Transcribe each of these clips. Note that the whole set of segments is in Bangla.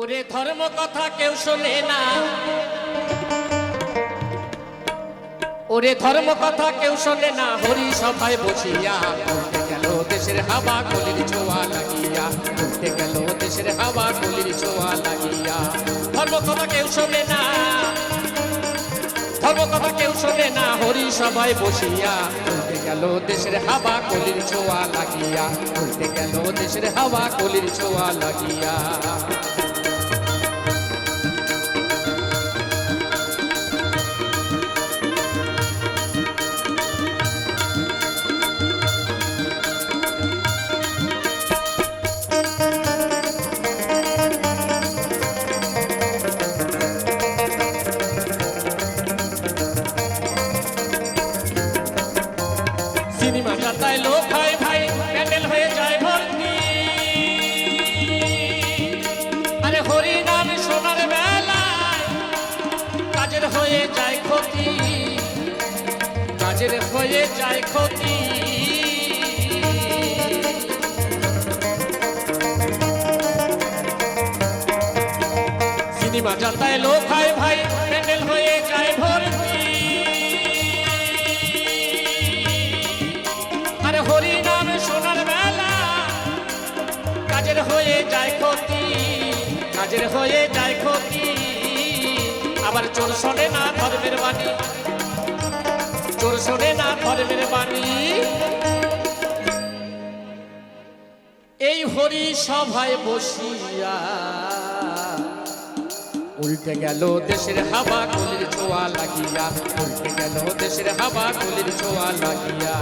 ওরে ধর্ম কথা কেউ শোনে না। ওরে ধর্ম কথা কেউ শোনে না। হরি সভায় বসিয়া উল্টে গেল, দেশের হাওয়া কলির ছোঁয়া লাগিয়া। উল্টে গেল, দেশের হাওয়া কলির ছোঁয়া লাগিয়া। ধর্ম কথা কেউ শোনে না। ধর্ম কথা কেউ শোনে না। হরি সভায় বসিয়া উল্টে গেল, দেশের হাওয়া কলির ছোঁয়া লাগিয়া। উল্টে গেল, দেশের হাওয়া কলির ছোঁয়া লাগিয়া। যাতায় লোক হয় ভাই, প্যান্ডেল হয়ে যায় ভর্তি। আরে হরি নাম শোনার বেলায় কাজের হয়ে যায় ক্ষতি। কাজের হয়ে যায় ক্ষতি। সিনেমা যাতায় লোক হয় ভাই হয়ে যায় ক্ষতি কাজের হয়ে যায় ক্ষতি। আবার চোর শোনে না ধর্মের বাণী, চোর শোনে না ধর্মের বাণী। এই হরি সভায় বসিয়া উল্টে গেল দেশের হাওয়া কলির ছোঁয়া লাগিয়া, উল্টে গেল দেশের হাওয়া কলির ছোঁয়া লাগিয়া।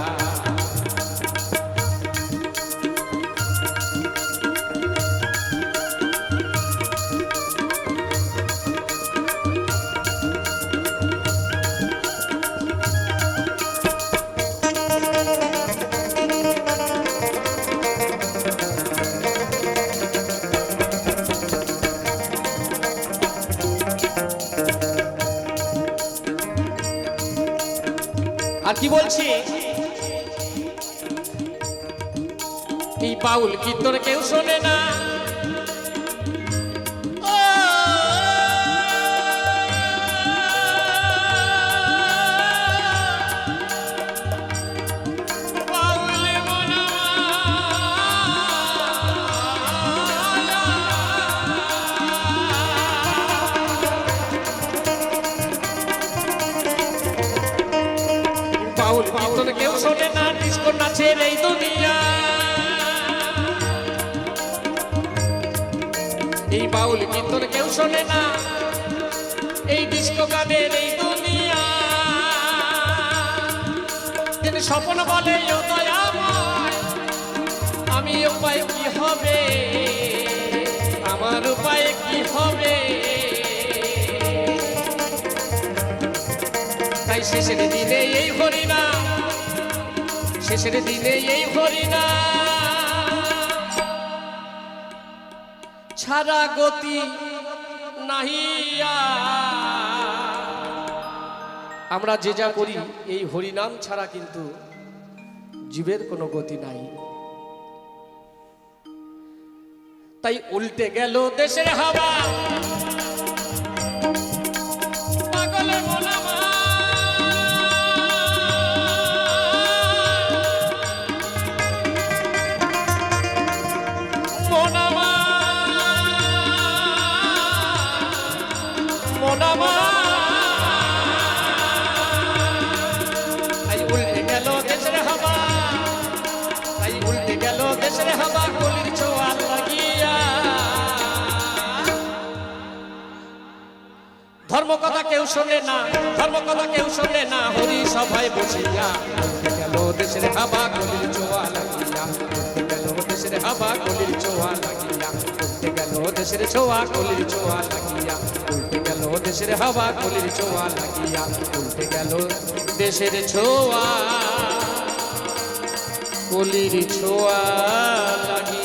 কি বলছি? এই বাউল কীর্তন কেউ শোনে না। বাউল কীর্তন কেউ শোনে না ডিস্কো নাচের এই দুনিয়া। এই বাউল কীর্তন কেউ শোনে না, এই ডিস্কো গানের এই দুনিয়া। তিনি স্বপ্ন বলে দয়াময়, আমি উপায় কি হবে? তাই শেষের দিনে এই হরিনা শেষের দিনে এই হরিনা ছাড়া গতি নাহিয়া আমরা যে যা করি, এই হরিনাম ছাড়া কিন্তু জীবের কোনো গতি নাই। তাই উল্টে গেল দেশের হাওয়া। ধর্ম কথা কেউ শোনে না ধর্ম কথা কেউ শোনে না হরি সভায় বসিয়া। গেল দেশের হাওয়া কলির ছোঁয়া লাগিয়া, গেল দেশের হাওয়া কলির ছোঁয়া লাগিয়া, গেল দেশের ছোঁয়া কলির ছোঁয়া লাগিয়া গেল দেশের হাওয়া কলির ছোঁয়া লাগিয়া, উল্টে গেল দেশের ছোঁয়া কলির ছোঁয়া লাগিয়া।